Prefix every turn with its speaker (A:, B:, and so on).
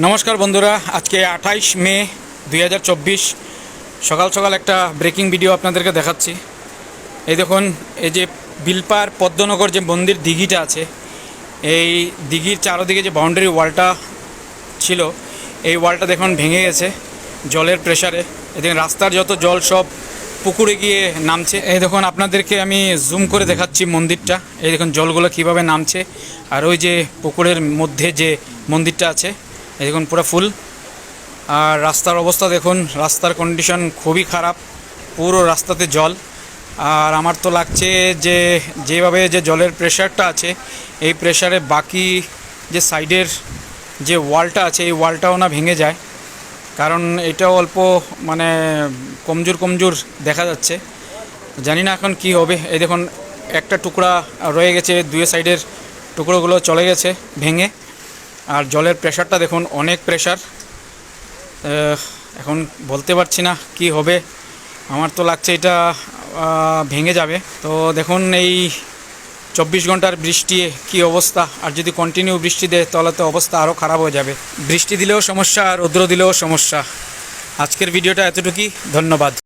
A: নমস্কার বন্ধুরা, আজকে আঠাইশ মে দু হাজার চব্বিশ, সকাল সকাল একটা ব্রেকিং ভিডিও আপনাদেরকে দেখাচ্ছি। এই দেখুন, এই যে বিলপার পদ্মনগর যে মন্দির দিঘিটা আছে, এই দিঘির চারোদিকে যে বাউন্ডারি ওয়ালটা ছিল, এই ওয়ালটা দেখুন ভেঙে গেছে জলের প্রেসারে এই দেখুন রাস্তার যত জল সব পুকুরে গিয়ে নামছে। এই দেখুন, আপনাদেরকে আমি জুম করে দেখাচ্ছি মন্দিরটা। এই দেখুন, জলগুলো কীভাবে নামছে, আর ওই যে পুকুরের মধ্যে যে মন্দিরটা আছে এই দেখুন, পুরো ফুল। আর রাস্তার অবস্থা দেখুন, রাস্তার কন্ডিশন খুবই খারাপ, পুরো রাস্তাতে জল। আর আমার তো লাগছে যে, যেভাবে যে জলের প্রেশারটা আছে, এই প্রেশারে বাকি যে সাইডের যে ওয়ালটা আছে, এই ওয়ালটাও না ভেঙে যায়। কারণ এটাও অল্প মানে কমজোর কমজোর দেখা যাচ্ছে। জানি না এখন কি হবে। এই দেখুন, একটা টুকরা রয়ে গেছে, দুই সাইডের টুকরোগুলো চলে গেছে, ভেঙে। আর জলের প্রেশারটা দেখুন, অনেক প্রেশার। এখন বলতে পারছি না কি হবে। আমার তো লাগছে এটা ভেঙে যাবে। তো দেখুন, এই চব্বিশ ঘণ্টার বৃষ্টি কি অবস্থা। আর যদি কন্টিনিউ বৃষ্টি দেয়, তাহলে তো অবস্থা আরও খারাপ হয়ে যাবে। বৃষ্টি দিলেও সমস্যা, আর রৌদ্র দিলেও সমস্যা। আজকের ভিডিওটা এতটুকুই। ধন্যবাদ।